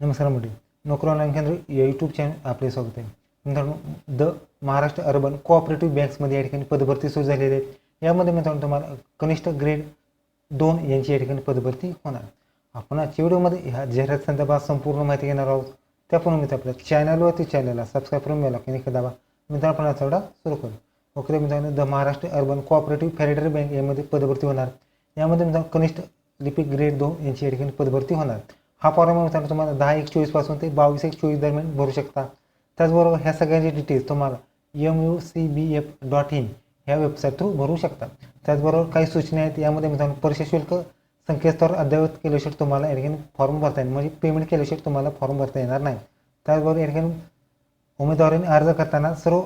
नमस्कार मंडळी. नोकरी ऑनलाईन केंद्र या यूट्यूब चॅनल आपले स्वागत आहे. मित्रांनो द महाराष्ट्र अर्बन कोऑपरेटिव्ह बँक्समध्ये या ठिकाणी पदभरती सुरू झालेली आहे यामध्ये मित्रांनो तुम्हाला कनिष्ठ ग्रेड दोन यांची या ठिकाणी पदभरती होणार. आपण आजच्या व्हिडिओमध्ये ह्या जाहिरात संदर्भात संपूर्ण माहिती घेणार आहोत. त्यापूर्वी मित्र आपल्या चॅनलवरती चॅनलला सबस्क्राईब करून मिळाला की नाही दाबा. मित्रांनो आपण आठवडा सुरू करू. ओके मित्रांनो the Maharashtra urban cooperative federal bank यामध्ये पदभरती होणार. यामध्ये मित्रांनो कनिष्ठ लिपिक ग्रेड दोन यांची या ठिकाणी पदभरती होणार. हा फॉर्म मित्रांनो तुम्हाला दहा एक चोवीसपासून ते बावीस एक चोवीस दरम्यान भरू शकता. त्याचबरोबर ह्या सगळ्यांचे डिटेल्स तुम्हाला M U C B F dot in ह्या वेबसाईट थ्रू भरू शकता. त्याचबरोबर काही सूचना आहेत यामध्ये मित्रांनो परीक्षा शुल्क संकेतस्थळ अद्ययावत केल्याशिवाय तुम्हाला या ठिकाणी फॉर्म भरता येईल. म्हणजे पेमेंट केल्याशिवाय तुम्हाला फॉर्म भरता येणार नाही. त्याचबरोबर या ठिकाणी उमेदवारांनी अर्ज करताना सर्व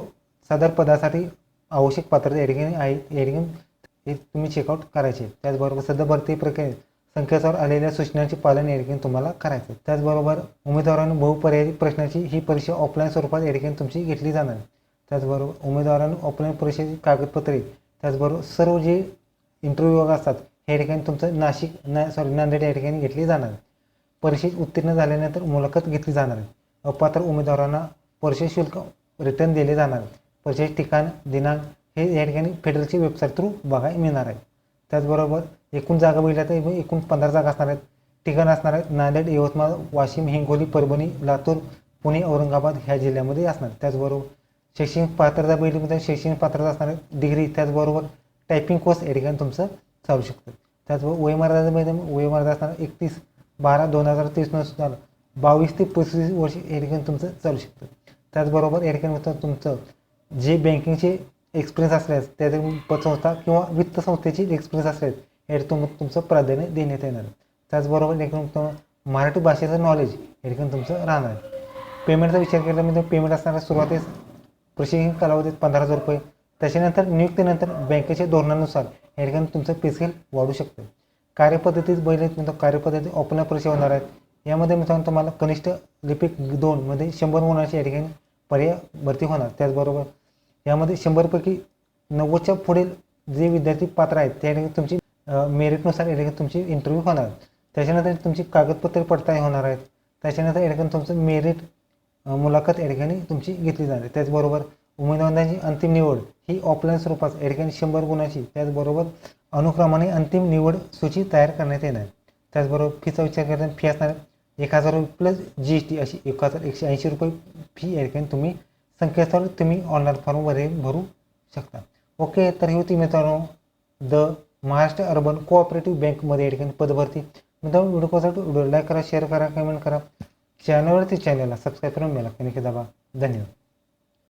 सदर पदासाठी आवश्यक पात्रता या ठिकाणी आहे या ठिकाणी हे तुम्ही चेकआउट करायचे. त्याचबरोबर सदर भरती प्रक्रियेत संकेतावर आलेल्या सूचनांचे पालन या ठिकाणी तुम्हाला करायचं. त्याचबरोबर उमेदवारांनी बहुपर्यायी प्रश्नाची ही परीक्षा ऑफलाईन स्वरूपात या ठिकाणी तुमची घेतली जाणार त्याचबरोबर उमेदवारांनी ऑफलाईन परीक्षेची कागदपत्रे त्याचबरोबर सर्व जे इंटरव्ह्यू वगैरे असतात हे ठिकाणी तुमचं नाशिक ना सॉरी नांदेड या ठिकाणी घेतली जाणार परीक्षेत उत्तीर्ण झाल्यानंतर मुलाखत घेतली जाणार आहे. अपात्र उमेदवारांना परीक्षा शुल्क रिटर्न दिले जाणार आहे. परीक्षेचे ठिकाण दिनांक हे या ठिकाणी फेडरलची वेबसाईट थ्रू बघायला मिळणार आहे. त्याचबरोबर एकूण जागा बघितल्या तर एकूण पंधरा जागा असणार आहेत. ठिकाण असणार आहेत. नांदेड यवतमाळ वाशिम हिंगोली परभणी लातूर पुणे औरंगाबाद ह्या जिल्ह्यामध्ये असणार. त्याचबरोबर शैक्षणिक पात्रता बघितली शैक्षणिक पात्रता असणार आहे डिग्री त्याचबरोबर टायपिंग कोर्स या ठिकाणी तुमचं चालू शकतं. त्याचबरोबर वयमर्यादा बघितलं वयमर्यादा असणार एकतीस बारा दोन हजार तेवीसनुसार बावीस ते पस्तीस वर्ष या ठिकाणी तुमचं चालू शकतं. त्याचबरोबर या ठिकाणी तुमचं जे बँकिंगचे एक्सपिरियन्स असल्यास त्या पतसंस्था किंवा वित्त संस्थेची एक्सपिरियन्स असल्यास या तुम तुमचं प्राधान्य देण्यात येणार. त्याचबरोबर लेखन तुम्हाला तुम- मराठी भाषेचं नॉलेज या तुमचं राहणार. पेमेंटचा विचार केला म्हणजे पेमेंट असणाऱ्या सुरुवातीस प्रशिक्षण कालावधीत पंधरा हजार रुपये त्याच्यानंतर नियुक्तीनंतर बँकेच्या धोरणानुसार या ठिकाणी तुमचं पे स्केल वाढू शकतं. कार्यपद्धतीत बैल तुमचं म्हणजे कार्यपद्धती ओपन परीक्षा होणार आहेत. यामध्ये मित्रांनो तुम्हाला कनिष्ठ लिपिक दोनमध्ये शंभर गुणांची या ठिकाणी पर्याय भरती होणार. त्याचबरोबर यामध्ये शंभरपैकी नव्वदच्या पुढील जे विद्यार्थी पात्र आहेत त्या ठिकाणी तुमची मेरिटनुसार एडिकन तुमची इंटरव्ह्यू होणार. त्याच्यानंतर तुमची कागदपत्रे पडताळणी होणार आहेत. त्याच्यानंतर या तुमचं मेरिट मुलाखत या तुमची घेतली जाणार आहे. त्याचबरोबर उमेदवारांची अंतिम निवड ही ऑफलाईन स्वरूपात या शंभर गुणाची त्याचबरोबर अनुक्रमाने अंतिम निवड सूची तयार करण्यात येणार त्याचबरोबर फीचा विचार करताना फी असणार एक हजार रुपये प्लस जी एस टी अशी एक हजार एकशे ऐंशी रुपये फी या तुम्ही संकेतस्थळ तुम्ही ऑनलाईन फॉर्म वगैरे भरू शकता. ओके तर ही होती मित्रांनो द महाराष्ट्र अर्बन कोऑपरेटिव्ह बँकमध्ये या ठिकाणी पदभरती. मुद्दा व्हिडिओ व्हिडिओ लाईक करा शेअर करा कमेंट करा. चॅनलवरती चॅनलला सबस्क्राईब करून मिळाला की दाबा धन्यवाद.